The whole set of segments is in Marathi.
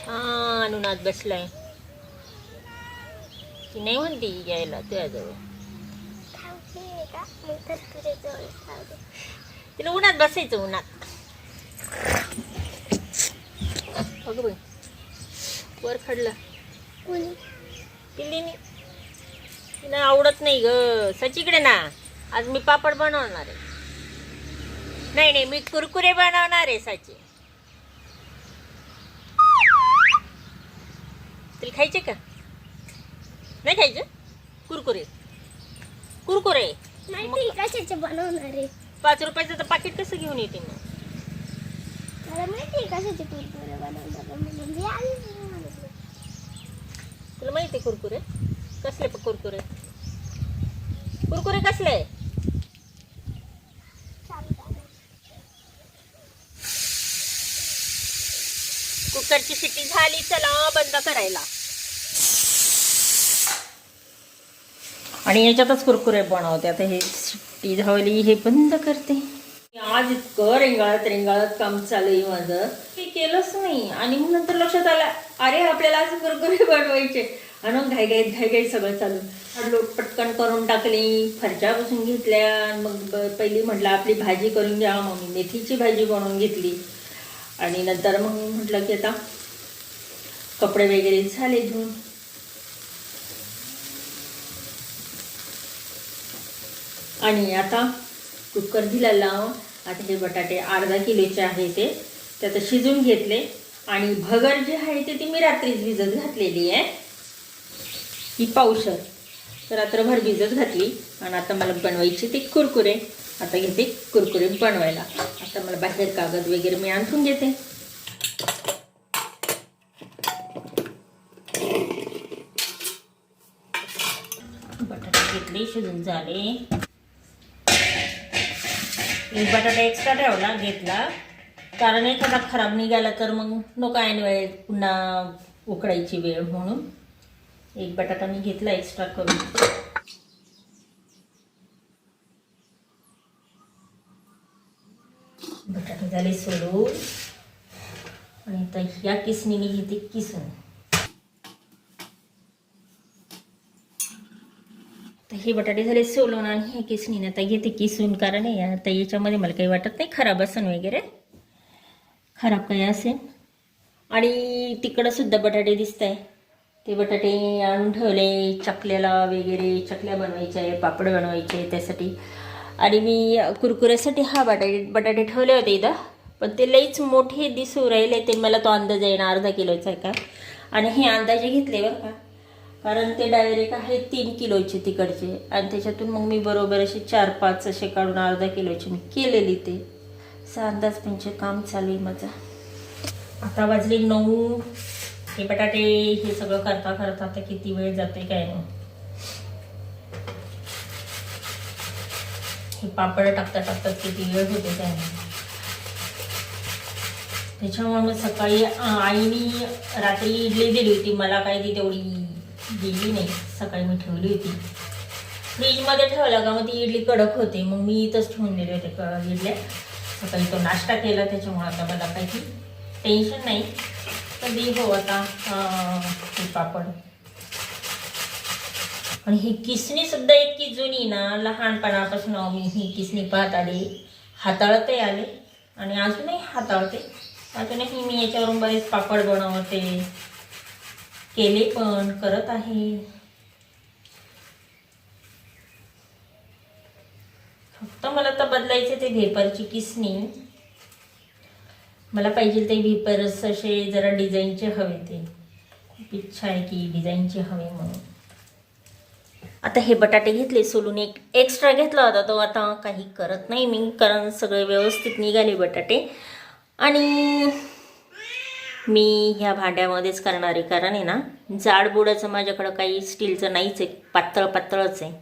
छान उन्हात बसलाय. ती नाही म्हणते यायला तुझ्याजवळ तिला उन्हात बसायचं उन्हात. अगं बाई वर खडलं. पिल्लीने. तिला आवडत नाही ग. सचिकडे ना. आज मी पापड बनवणार आहे. नाही नाही मी कुरकुरे बनवणार आहे साची तुला खायचे का? नाही खायचे? कुरकुरे. कुरकुरे माहिती कशाचे बनवणार आहे? पाच रुपयाचं तर पाकिट कसं घेऊन येते मग? मला माहिती आहे कशाचे कुरकुरे बनवणार म्हणून. मी आली नाही म्हणत होते. तुला माहिती आहे कुरकुरे? कसले प- कुरकुरे? कुरकुरे कसले? कुकरची शिट्टी झाली चला बंद करायला. आणि याच्यातच कुरकुरे बनवते. आता हे शिट्टी झाली हे बंद करते. आज इतकं रेंगाळत रेंगाळत काम चालू आहे माझं. हे केलंच नाही. आणि मग नंतर लक्षात आलं अरे आपल्याला आज कुरकुरे बनवायचे. आणि मग घाईघाईत घाईघाईत सगळं चालू. लोट पटकन करून टाकली फरच्या बसून घेतल्या. आणि मग पहिली म्हटलं आपली भाजी करून घ्या मग मेथीची भाजी बनवून घेतली. आणि नंतर मग म्हटलं की आता कपडे वगैरे झाले धुवून. आणि आता कुकर दिला लाव आता हे बटाटे अर्धा किलोचे आहे ते त्यात शिजून घेतले. आणि भगर जे आहे ते ती मी रात्रीच भिजत घातलेली आहे. ही पावसर रात्रभर भिजत घातली. आणि आता मला बनवायची ते कुरकुरे. आता घेते कुरकुरे बनवायला. आता मला बाहेर कागद वगैरे मी आणून घेते बटाटे घेतले शिजून झाले. एक बटाटा एक्स्ट्रा ठेवला घेतला. कारण एखादा खराब निघाला तर मग नको ऐन वेळ पुन्हा उकडायची वेळ म्हणून. एक बटाटा मी घेतला एक्स्ट्रा करून बटाटे झाले सोडून आणि आता ह्या किसणीने घेते किसून. तर हे बटाटे झाले सोलून आणि हे किसणीने आता घेते किसून कारण आता याच्यामध्ये मला काही वाटत नाही खराब असन वगैरे. खराब काही असेल. आणि तिकडं सुद्धा बटाटे दिसत आहे ते बटाटे आणून ठेवले चकल्याला वगैरे चकल्या बनवायच्या आहे पापड बनवायचे त्यासाठी. आणि मी कुरकुऱ्यासाठी हा बटाटे बटाटे ठेवले होते इथं. पण ते लईच मोठे दिसू राहिले ते मला तो अंदाज आहे ना अर्धा किलोचा आहे का? आणि हे अंदाजे घेतले बरं का. कारण ते डायरेक्ट आहे तीन किलोचे तिकडचे. आणि त्याच्यातून मग मी बरोबर असे चार पाच असे काढून अर्धा किलोचे मी केलेली ते. असं अंदाज म्हणजे काम चालू आहे माझं. आता वाजले नऊ. हे बटाटे हे सगळं करता करता आता किती वेळ जाते काय नाही. हे पापड टाकता टाकतात किती वेळ होते त्याने. त्याच्यामुळे मग सकाळी आईनी रात्री इडली दिली होती. मला काही ती तेवढी दिली नाही. सकाळी मी ठेवली होती. फ्रीजमध्ये ठेवला का? मग ती इडली कडक होते. मग मी इथंच ठेवून दिले होते इडल्या. सकाळी तो नाश्ता केला. त्याच्यामुळे आता मला काही टेन्शन नाही. कधी हो आता पापड. आणि ही किसणी सुद्धा इतकी जुनी ना लहानपणापासून मी ही किसणी पाहत आली. हाताळते आले आणि अजूनही हाताळते. अजूनही मी याच्यावरून बरेच पापड बनवते. केले पण करत आहे. फक्त मला तर बदलायचे ते भेपरची किसणी मला पाहिजे ते भेपर्स असे जरा डिझाईनचे हवे ते. खूप इच्छा आहे की डिझाईनचे हवे म्हणून. आता हे बटाटे घेतले सोलून एक एक्स्ट्रा घेतला होता. तो आता काही करत नाही मी कारण सगळे व्यवस्थित निघाले बटाटे. आणि मी ह्या भांड्यामध्येच करणार आहे कारण आहे ना जाडबुडाचं माझ्याकडं काही स्टीलचं नाहीच आहे पातळ पातळच आहे.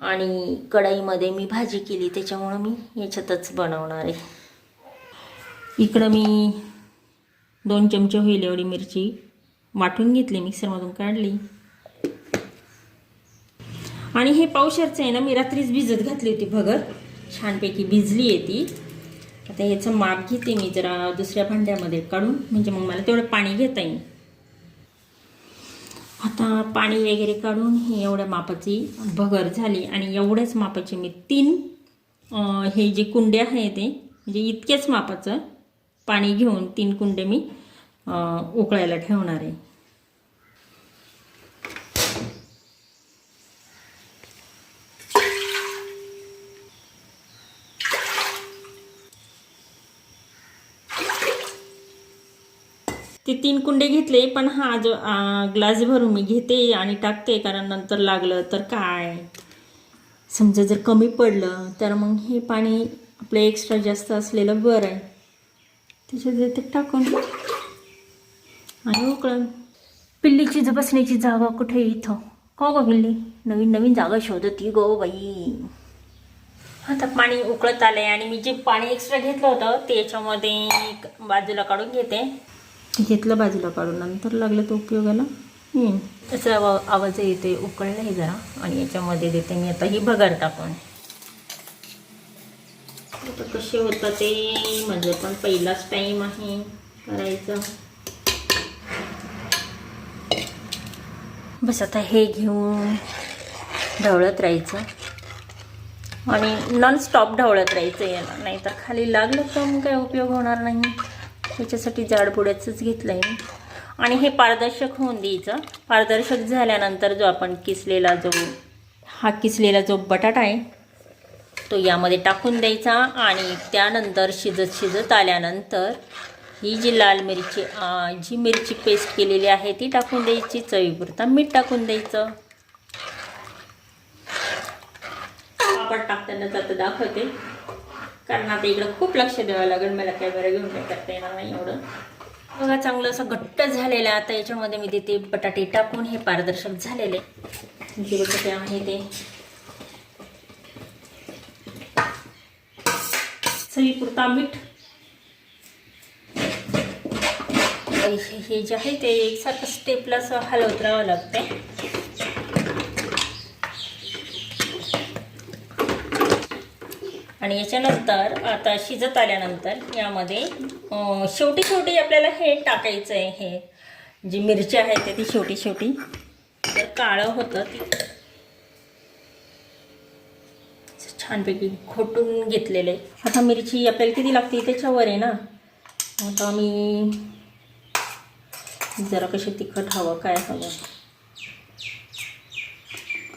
आणि कढईमध्ये मी भाजी केली त्याच्यामुळं मी याच्यातच बनवणार आहे. इकडं मी दोन चमचे होईल एवढी मिरची वाटून घेतली मिक्सरमधून काढली. आणि हे पावशरचं आहे ना मी रात्रीच भिजत घातली होती भगर. छानपैकी भिजली आहे ती. आता ह्याचं माप घेते मी जरा दुसऱ्या भांड्यामध्ये काढून. म्हणजे मग मला तेवढं पाणी घेता येईल. आता पाणी वगैरे काढून हे एवढ्या मापाची भगर झाली. आणि एवढ्याच मापाचे मी तीन हे जे कुंडे आहे ते म्हणजे इतक्याच मापाचं पाणी घेऊन तीन कुंडे मी उकळायला ठेवणार आहे. ते तीन कुंडे घेतले पण हा जो ग्लास भरून मी घेते आणि टाकते कारण नंतर लागलं तर काय? समजा जर कमी पडलं तर मग हे पाणी आपलं एक्स्ट्रा जास्त असलेलं बरं आहे. त्याच्यात ते टाकून आणि उकळून. पिल्लीची ज बसण्याची जागा कुठे इथं? का गो पिल्ली? नवीन नवीन जागा शोधती गो बाई. आता पाणी उकळत आलंय आणि मी जे पाणी एक्स्ट्रा घेतलं होतं ते याच्यामध्ये बाजूला काढून घेते. घेतलं बाजूला काढून. नंतर लागलं तर उपयोगाला येईन त्याचा आवा आवाज येते उकळलं हे जरा. आणि याच्यामध्ये देते मी आता ही भगार टाकून. आता कसे होतं ते म्हणजे पण पहिलाच टाईम आहे करायचं. बस आता हे घेऊन ढवळत राहायचं. आणि नॉन स्टॉप ढवळत राहायचं याला. नाहीतर खाली लागलं तर मग काय उपयोग होणार नाही. त्याच्यासाठी जाडबुड्याचंच घेतलं आहे आणि हे पारदर्शक होऊन द्यायचं. पारदर्शक झाल्यानंतर जो आपण किसलेला जो हा किसलेला जो बटाटा आहे तो यामध्ये टाकून द्यायचा आणि त्यानंतर शिजत शिजत आल्यानंतर ही जी लाल मिरची जी मिरची पेस्ट केलेली आहे ती टाकून द्यायची. चवीपुरता मीठ टाकून द्यायचं. पापड टाकतानाच आता दाखवते. कारण आता इकडं खूप लक्ष द्यावं लागेल. मला कॅमेरा घेऊन काय करता येणार नाही एवढं. बघा चांगलं असं घट्ट झालेलं आहे. आता याच्यामध्ये मी देते बटाटे टाकून. हे पारदर्शक झालेले. जे बटाटे आहे ते. चवीपुरता मीठ. हे हे जे आहे ते एकसारखं स्टेपला असं हलवत राहावं लागतंय. आणि याच्यानंतर आता शिजत आल्यानंतर यामध्ये शेवटी शेवटी आपल्याला हे टाकायचं आहे हे. जी मिरची आहे ते ती शेवटी शेवटी तर काळं होतं ती. छानपैकी खोटून घेतलेले आता मिरची आपल्याला किती लागते त्याच्यावर आहे ना? आता मी जरा कशी तिखट हवं काय हवं.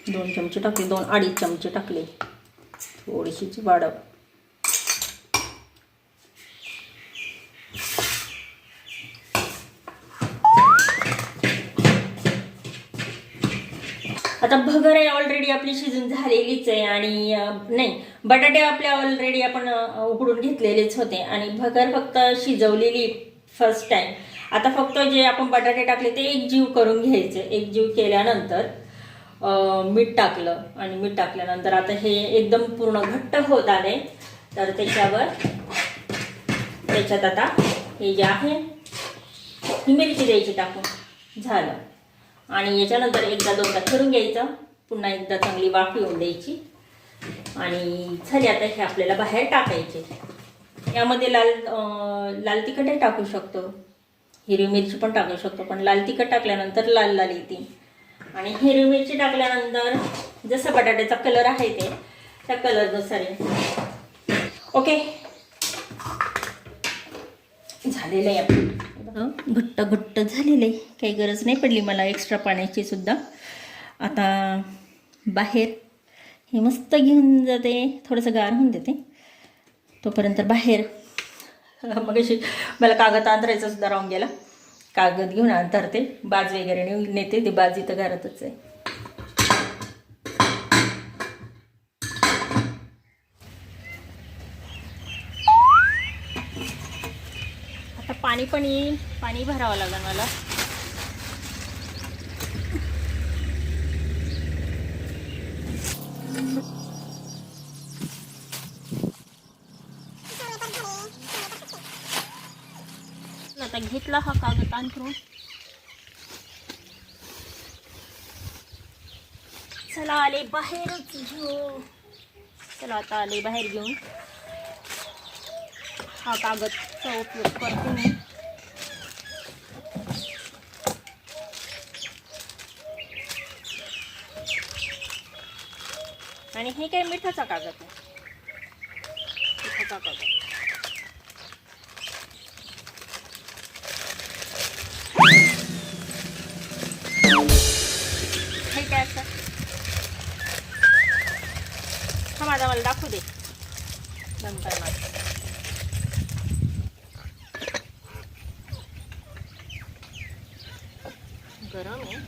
दोन चमचे टाकले दोन अडीच चमचे टाकले. थोडीशीची वाढव आता भगर ऑलरेडी आपली शिजून झालेलीच आहे आणि नाही बटाटे आपल्या ऑलरेडी आपण उकडून घेतलेलेच होते आणि भगर फक्त शिजवलेली फर्स्ट टाइम आता फक्त जे आपण बटाटे टाकले ते एक जीव करून घ्यायचे एक जीव केल्यानंतर मीठ टाकलं. आणि मीठ टाकल्यानंतर आता हे एकदम पूर्ण घट्ट होत आले. तर त्याच्यावर त्याच्यात आता हे जे आहे ही मिरची द्यायची टाकून. झालं. आणि याच्यानंतर एकदा दोनदा फिरून घ्यायचं. पुन्हा एकदा चांगली वाफ येऊन द्यायची. आणि झाली आता हे आपल्याला बाहेर टाकायचे. यामध्ये लाल लाल तिखटही टाकू शकतो. हिरवी मिरची पण टाकू शकतो. पण लाल तिखट टाकल्यानंतर लाल लाल येते. आणि हिरवी मिरची टाकल्यानंतर जसं बटाट्याचा कलर आहे ते त्या कलरनुसार आहे ओके? झालेलं आहे आपलं. घट्ट घट्ट झालेलं आहे. काही गरज नाही पडली मला एक्स्ट्रा पाण्याची सुद्धा. आता बाहेर हे मस्त घेऊन जाते. थोडंसं गार होऊन देते. तोपर्यंत बाहेर. मग अशी मला कागद आंतरायचा सुद्धा राहून गेला. कागद घेऊन धरते. बाज वगैरे नेऊन नेते ते बाज इथं घरातच आहे. आता पाणी पण येईल. पाणी भरावं लागेल मला. घेतला हा कागद अंथरून चला आले बाहेरच घेऊ. चला आता आले बाहेर घेऊन. हा कागदचा उपयोग करते मी. आणि हे काय मिठाचा कागद आहे? मिठाचा कागद. हा माझा मला दाखवू दे नंतर माझं गरम आहे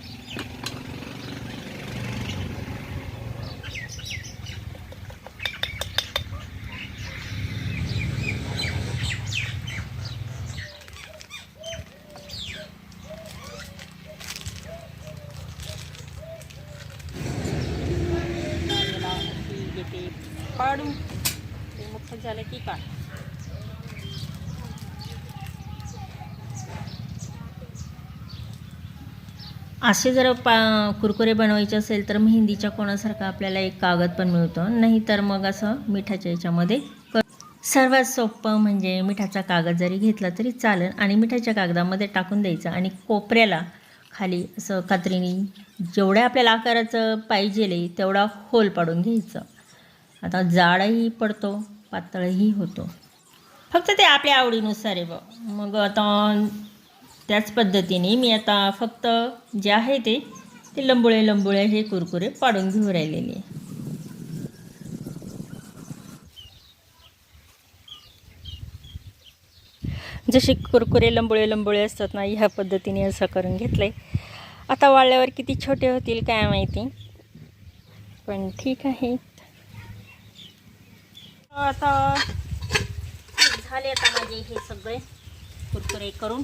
याला अशी घेते पाडू ते मोठं झालं की का असे जर पा कुरकुरे बनवायचे असेल तर मेहंदीच्या कोणासारखा आपल्याला एक कागद पण मिळतो. नाही तर मग असं मिठाच्या याच्यामध्ये सर्वात सोपं म्हणजे मिठाचा कागद जरी घेतला तरी चालेल आणि मिठाच्या कागदामध्ये टाकून द्यायचं आणि कोपऱ्याला खाली असं कात्रीने जेवढ्या आपल्याला आकाराचं पाहिजे तेवढा होल पाडून घ्यायचं. आता जाडही पडतो पातळही होतो. फक्त ते आपल्या आवडीनुसार आहे बघ. मग आता त्याच पद्धतीने मी आता फक्त जे आहे ते ते लंबुळे लंबुळे हे कुरकुरे पाडून घेऊन राहिलेले. जसे कुरकुरे लंबुळे लंबुळे असतात ना ह्या पद्धतीने असं करून घेतलंय. आता वाळल्यावर किती छोटे होतील काय माहिती? पण ठीक आहे. आता झाले आता माझे हे सगळे कुरकुरे करून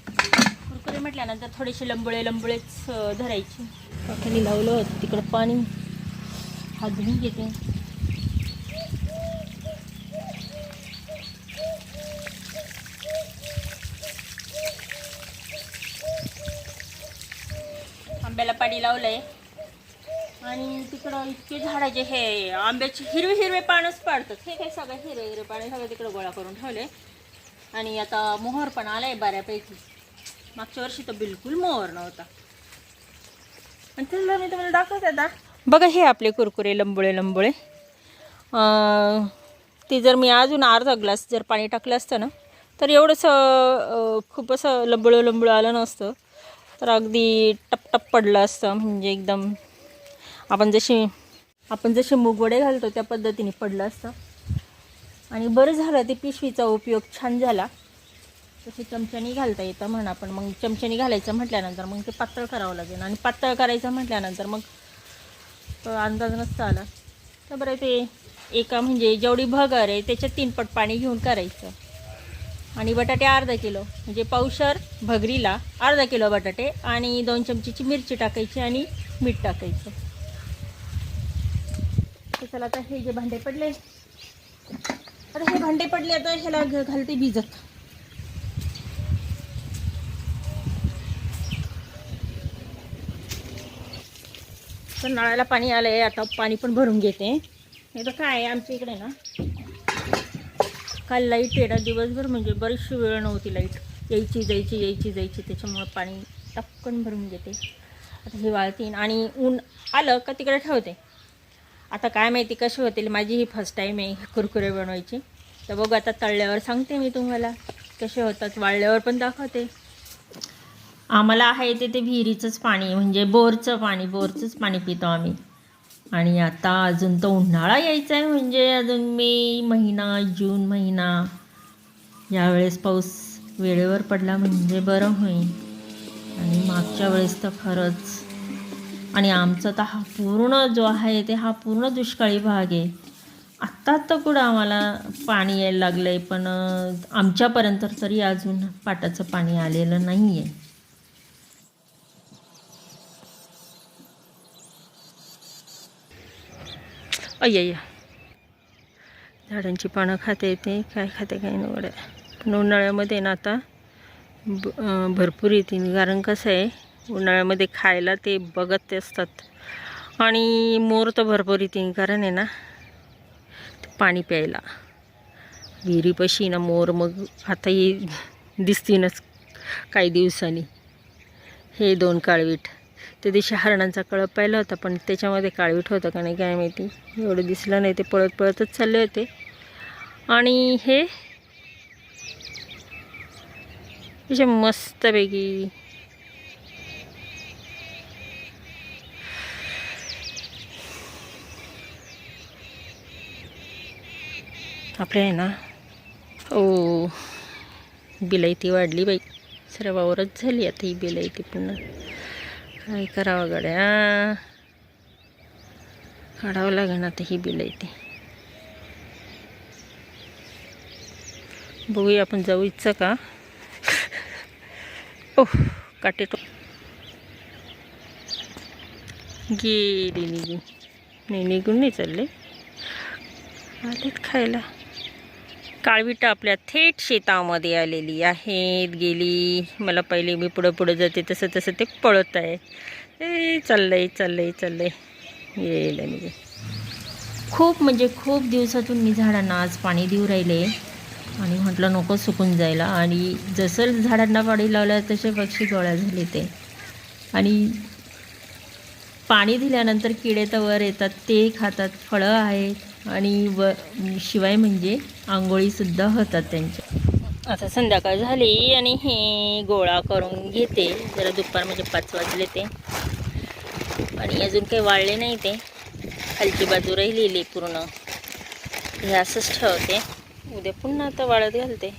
कुरकुरे म्हटल्यानंतर थोडेसे लंबुळे लंबुळेच धरायचे. खाली लावलं होतं तिकडं पाणी. हात धुवून घेते आंब्याला पाणी लावलंय. आणि तिकडं इतके झाडाचे हे आंब्याचे हिरवे हिरवे पानच पाडतात. हे काय सगळं हिरवे हिरवे पाणी सगळं तिकडं गोळा करून ठेवले आणि आता मोहर पण आलाय बऱ्यापैकी. मागच्या वर्षी तर बिलकुल मोहर नव्हता. आणि तिला मी तुम्हाला दाखवते आता. बघा हे आपले कुरकुरे लंबुळे लंबुळे. ते जर मी अजून अर्धा ग्लास जर पाणी टाकलं असतं ना तर एवढंसं खूप असं लंबुळं लंबुळं आलं नसतं. तर अगदी टपटप पडलं असतं म्हणजे एकदम आपण जशी आपण जसे मुगवडे घालतो त्या पद्धतीने पडलं असतं. आणि बरं झालं ते पिशवीचा उपयोग छान झाला. तसं चमच्यानी घालता येतं म्हणा पण मग चमच्यानी घालायचं म्हटल्यानंतर मग ते पातळ करावं लागेल. आणि पातळ करायचं म्हटल्यानंतर मग अंदाज नसता आला. तर बरं ते एका म्हणजे जेवढी भगर आहे त्याच्यात तीन पट पाणी घेऊन करायचं. आणि बटाटे अर्धा किलो म्हणजे पावशर भगरीला अर्धा किलो बटाटे आणि दोन चमचीची मिरची टाकायची आणि मीठ टाकायचं. तर चला आता हे जे भांडे पडले आता हे भांडे पडले आता ह्याला घालते भिजत. तर नळाला पाणी आलंय आता पाणी पण भरून घेते. नाही तर काय आहे आमच्या इकडे ना. काल लाइट आहे ना दिवसभर म्हणजे बरीचशी वेळ नव्हती लाइट यायची जायची यायची जायची. त्याच्यामुळं पाणी टपकन भरून घेते. आता हे वाळतीन आणि ऊन आलं का तिकडे ठेवते. आता काय माहिती कशी होतील. माझी ही फर्स्ट टाईम आहे कुरकुरे बनवायची. तर बघू आता तळल्यावर सांगते मी तुम्हाला कसे होतात. वाळल्यावर पण दाखवते. आम्हाला आहे ते ते विहिरीचंच पाणी म्हणजे बोरचं पाणी बोरचंच पाणी पितो आम्ही. आणि आता अजून तर उन्हाळा यायचा आहे म्हणजे अजून मे महिना जून महिना. यावेळेस पाऊस वेळेवर पडला म्हणजे बरं होईल. आणि मागच्या वेळेस तर खरंच. आणि आमचा तर हा पूर्ण जो आहे ते हा पूर्ण दुष्काळी भाग आहे. आत्ता तर कुठं आम्हाला पाणी यायला लागलं आहे पण आमच्यापर्यंत तरी अजून पाटाचं पाणी आलेलं नाही आहे अय्या झाडांची पानं खाते येते काय खाते काय निवड पण उन्हाळ्यामध्ये ना आता ब भरपूर येतील कारण कसं आहे उन्हाळ्यामध्ये खायला ते बघत ते असतात. आणि मोर तर भरपूर येतील कारण आहे ना पाणी प्यायला. विहिरीपाशी ना मोर मग आता ही दिसतीनच काही दिवसांनी. हे दोन काळवीट. त्या दिवशी हरणांचा कळप पाहिला होता पण त्याच्यामध्ये काळवीट होतं का नाही काय माहिती. एवढं दिसलं नाही ते पळत पळतच चालले होते. आणि हे असे मस्तपैकी आपले आहे ना ओ बिलायती वाढली बाई. सर्व वावरच झाली आता ही बिलायती पुन्हा. काय करावं गड्या? काढावं लागेल आता ही बिलायती बघूया आपण जाऊ इच्छा का? ओह काटे तो गेली निघून. नाही निघून नाही चालले. आलेत खायला. काळविटं आपल्या थेट शेतामध्ये आलेली आहेत गेली. मला पहिले मी पुढं पुढं जाते तसं तसं ते पळत आहे. ए चाललंय चाललंय चाललंय. येईल म्हणजे खूप म्हणजे खूप दिवसातून मी झाडांना आज पाणी देऊ राहिले. आणि म्हटलं नको सुकून जायला. आणि जसं झाडांना पाणी लावलं तसे पक्षी गोळ्या झाले ते. आणि पाणी दिल्यानंतर किडे तर वर येतात ते खातात फळं आहेत. आणि व शिवाय म्हणजे आंघोळीसुद्धा होतात त्यांच्या. आता संध्याकाळ झाली आणि हे गोळा करून घेते. जरा दुपार म्हणजे पाच वाजले ते. आणि अजून काही वाळले नाही ते. खालची बाजू राहिलेली पूर्ण. हे असंच ठेवते. उद्या पुन्हा आता वाळत घालते.